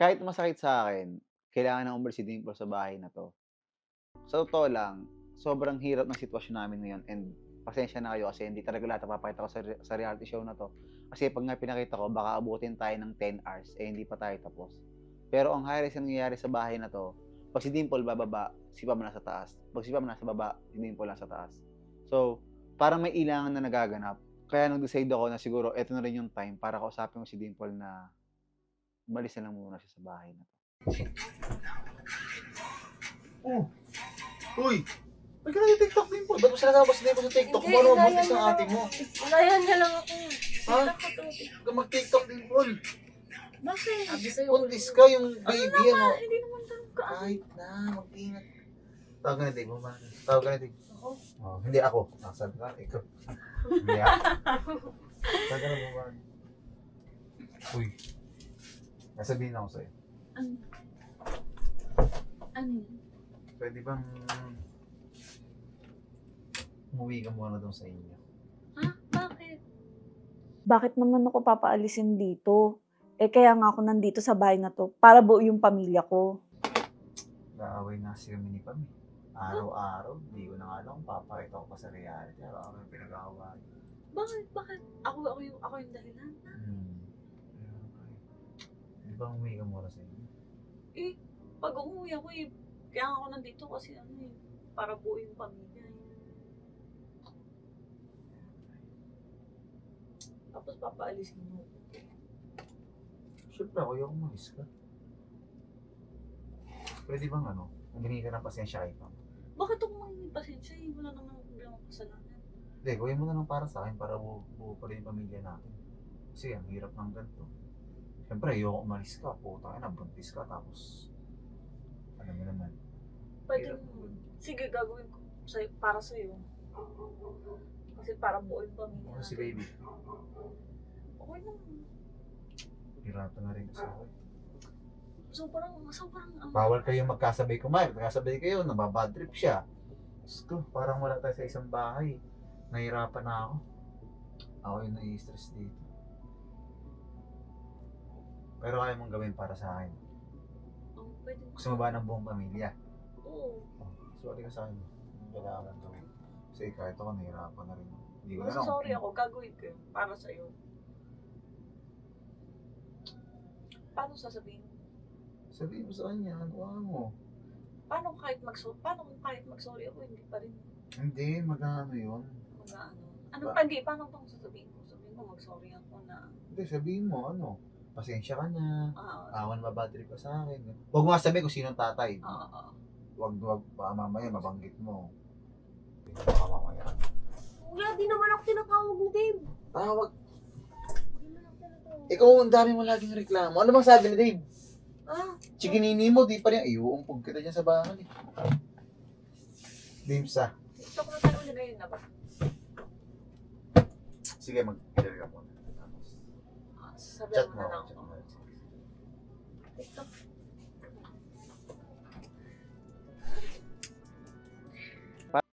kahit masakit sa akin, kailangan nang umalis si Dimple sa bahay na 'to. Sa totoo lang, sobrang hirap ng sitwasyon namin ngayon and pasensya na kayo kasi hindi talaga lahat napapakita ko sa sa reality show na 'to. Kasi 'pag nga pinakita ko baka abutin tayo ng 10 hours, eh, hindi pa tayo tapos. Pero ang highlights na nangyayari sa bahay na 'to, 'pag si Dimple bababa, si Pam nasa taas. 'Pag si Pam nasa baba, si Dimple nasa taas. So, parang may ilangan na nagaganap. Kaya nag-decide ako na siguro eto na rin yung time para kausapin ko si Dimple na umalis na lang muna siya sa bahay na 'to. Oh. Uy! Ba't ka nag-tiktok din po? Ba't mo sila nabas din po sa TikTok? Hindi, Kung ano inaya buntis niya ng lang ate ako. mo? Unayan niya lang ako. Ha? Ko to. Huwag ka mag-tiktok din, Paul. Bakit? Sabi sa'yo. Buntis ka yung baby, ano? Hindi naman tanong ka. Kahit na, mag-ingat. Tawag ka na, Dave. Mama. Tawag ka na, Dave. Ako? Oh, hindi ako. Nasabi ka, ikaw. Hindi ako. Tawag ka na, Mama. Uy. Nasabihin ako sa'yo. Ano? Ano yun? Pwede bang umuwi ka muna doon sa inyo? Ha? Bakit? bakit naman ako papaalisin dito? Eh kaya nga ako nandito sa bahay na to para buo yung pamilya ko. Naaway na si kami ni Pam. eh. Araw-araw, hindi ko na nga alam papakita ko pa sa reality. Araw-araw yung pinag-aaway. Bakit? Bakit? Ako, ako yung, ako yung dahilan. Hmm. Umuwi ka muna sa inyo? Eh, pag umuwi ako eh, kaya ako nandito kasi ano eh, para buo yung pamilya eh. Tapos papaalisin mo. Siyempre ako yung umalis ka. Pwede bang ano, humingi ka ng pasensya kay Pam? Bakit ako mangingi pasensya eh? Wala naman akong problema kasalanan. Hindi, gawin mo na lang para sa akin para buo, buo pa rin yung pamilya natin. Kasi ang hirap ng ganito. Siyempre, ayoko umalis ka. Puta ka na, buntis ka. Tapos, alam mo naman. Pwede. Sige, gagawin ko sa'yo, para sa'yo. Kasi para buo yung pamilya. Ako si natin. baby. Okay lang. Hiratan na rin kasi ako. eh. Sobrang, sobrang, ano, Bawal kayo magkasabay kumain. Magkasabay kayo, nababad trip siya. Gusto, parang wala tayo sa isang bahay. Nahirapan na ako. Ako yung nai-stress dito. Pero kaya mong gawin para sa akin. oh, pwede mo. Gusto mo ba ng buong pamilya? Oo. Oh, sorry ka sa akin. Hindi kailangan gawin. Kasi kahit ako nahirapan na rin. Hindi ko na alam. sorry ako, gagawin ko yun para sa'yo. Paano sasabihin? Sabihin mo sa kanya, ano mo? Paano kahit mag paano kung kahit mag-sorry ako, hindi pa rin Hindi, mag-ano yun. mag-ano? Ano pa, hindi, paano bang sasabihin ko? Sabihin ko, mag-sorry ako na, Hindi, sabihin mo, ano? Pasensya ka na. ah, Awan mabad trip ka sa akin. Huwag mo nga sabihin kung sino ang tatay. ah, ah. Wag, wag, baka mamaya mabanggit mo. Baka mamaya. Kuya, di naman ako tinatawag ni Dave. Tawag. Di naman ako tinatawag. Ikaw, ang dami mo laging reklamo. Ano bang sabi ni Dave? Ah, Chikinini mo, di pa rin. Ay, uumpog kita dyan sa bahay. Dimsa. TikTok na tayo ulit ngayon na ba? Sige, mag-share ka muna. Tapos, Ah, sasabihan